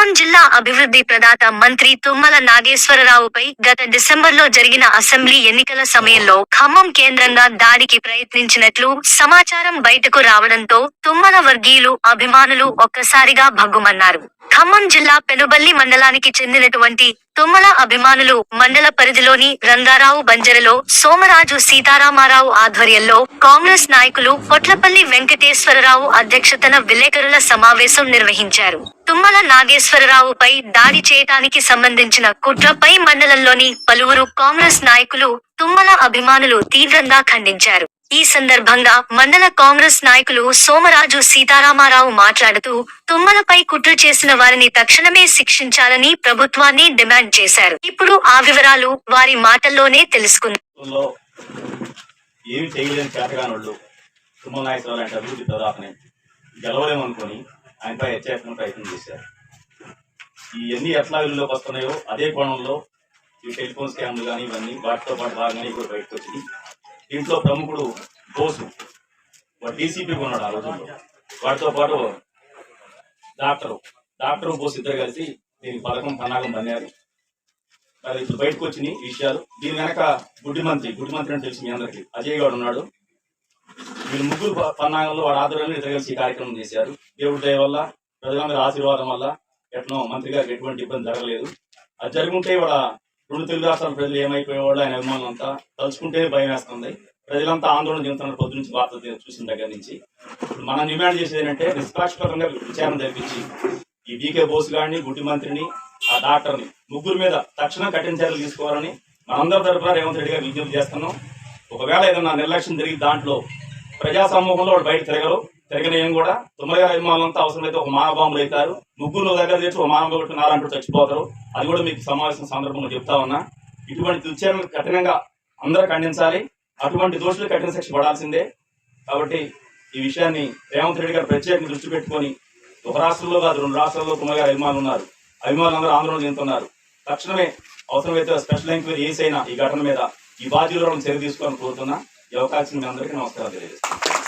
ఖమ్మం జిల్లా అభివృద్ధి ప్రదాత మంత్రి తుమ్మల నాగేశ్వరరావుపై గత డిసెంబర్లో జరిగిన అసెంబ్లీ ఎన్నికల సమయంలో ఖమ్మం కేంద్రంగా దాడికి ప్రయత్నించినట్లు సమాచారం బయటకు రావడంతో తుమ్మల వర్గీయులు అభిమానులు ఒక్కసారిగా భగ్గుమన్నారు. ఖమ్మం జిల్లా పెనుబల్లి మండలానికి చెందినటువంటి తుమ్మల అభిమానులు మండల పరిధిలోని రంగారావు బంజరలో సోమరాజు సీతారామారావు ఆధ్వర్యంలో కాంగ్రెస్ నాయకులు పొట్లపల్లి వెంకటేశ్వరరావు అధ్యక్షతన విలేకరుల సమావేశం నిర్వహించారు. తుమ్మల నాగేశ్వరరావుపై దాడి చేయటానికి సంబంధించిన కుట్రపై మండలంలోని పలువురు కాంగ్రెస్ నాయకులు తుమ్మల అభిమానులు తీవ్రంగా ఖండించారు. ఈ సందర్భంగా మండల కాంగ్రెస్ నాయకులు సోమరాజు సీతారామారావు మాట్లాడుతూ తుమ్మలపై కుట్ర చేసిన వారిని తక్షణమే శిక్షించాలని ప్రభుత్వాన్ని డిమాండ్ చేశారు. ఇప్పుడు ఆ వివరాలు వారి మాటల్లోనే తెలుసుకుంది. ఏమి చేయలేని చేతగానోళ్ళు తుమ్మల అభివృద్ధి గెలవలేమనుకొని ఆయనపై ప్రయత్నం చేశారు. ఇవన్నీ ఎట్లా వస్తున్నాయో అదే కోణంలో ఈ టెలిఫోన్ స్కామ్లు కానీ ఇవన్నీ వాటితో పాటు ఇప్పుడు బయటకు వచ్చింది. దీంట్లో ప్రముఖుడు బోసు. వాడు డీసీపీ ఉన్నాడు ఆ రోజుల్లో. వాటితో పాటు డాక్టరు. డాక్టర్ బోస్ ఇద్దరు కలిసి దీని పథకం పన్నాగం పన్నారు మరి ఇప్పుడు బయటకు వచ్చినాయి విషయాలు. దీని వెనక గుడ్డి మంత్రి గుడ్డి మంత్రి అని తెలిసి మీ అందరికి. అజయ్ గారు ఉన్నాడు. వీళ్ళు ముగ్గురు పన్నాగంలో వాడు ఆధ్వర్యంలో ఇద్దరు కలిసి కార్యక్రమం చేశారు. దేవుడి దయ వల్ల ప్రజలందరి ఆశీర్వాదం వల్ల ఎట్నో మంత్రి గారికి ఎటువంటి ఇబ్బంది జరగలేదు. అది జరుగుంటే వాడ రెండు తెలుగు రాష్ట్రాల ప్రజలు ఏమైపోయేవాళ్ళు ఆయన అభిమానులు అంతా తలుచుకుంటే భయం వేస్తుంది ప్రజలంతా ఆందోళన చెందుతున్నారు పొద్దు నుంచి వార్త చూసిన దగ్గర నుంచి. మనం డిమాండ్ చేసేది ఏంటంటే నిష్పాక్షపరంగా విచారణ జరిపించి ఈ డీకే బోస్ గారిని గుడ్డి మంత్రిని ఆ డాక్టర్ని ముగ్గురు మీద తక్షణం కఠిన చర్యలు తీసుకోవాలని మనందరి తరఫున రేవంత్ రెడ్డి గారు విజ్ఞప్తి చేస్తున్నాం. ఒకవేళ ఏదైనా నిర్లక్ష్యం జరిగి దాంట్లో ప్రజా సమూహంలో వాళ్ళు బయట తిరగరు. తిరగనేం కూడా తుమ్మల అభిమానులంతా అవసరమైతే ఒక మానబాంబులు అవుతారు ముగ్గురు దగ్గర చేసి ఒక మానవ కొట్టి నాలంటూ చచ్చిపోతారు. అది కూడా మీకు సమావేశం సందర్భంగా చెప్తా ఉన్నా. ఇటువంటి దుశ్చర్యలు కఠినంగా అందరూ ఖండించాలి. అటువంటి దోషులు కఠిన శిక్ష పడాల్సిందే. కాబట్టి ఈ విషయాన్ని రేవంత్ రెడ్డి గారు ప్రత్యేకంగా దృష్టి పెట్టుకొని ఒక రాష్ట్రంలో కాదు రెండు రాష్ట్రాల్లో తుమ్మల అభిమానులు ఉన్నారు. అభిమానులు అందరూ ఆందోళన చెందుతున్నారు. తక్షణమే అవసరమైతే స్పెషల్ ఎంక్వైరీ ఏసైనా ఈ ఘటన మీద ఈ బాధ్యులను చర్య తీసుకోవాలని కోరుతున్నా. ఈ అవకాశం మీ అందరికీ నమస్కారం తెలియజేస్తాను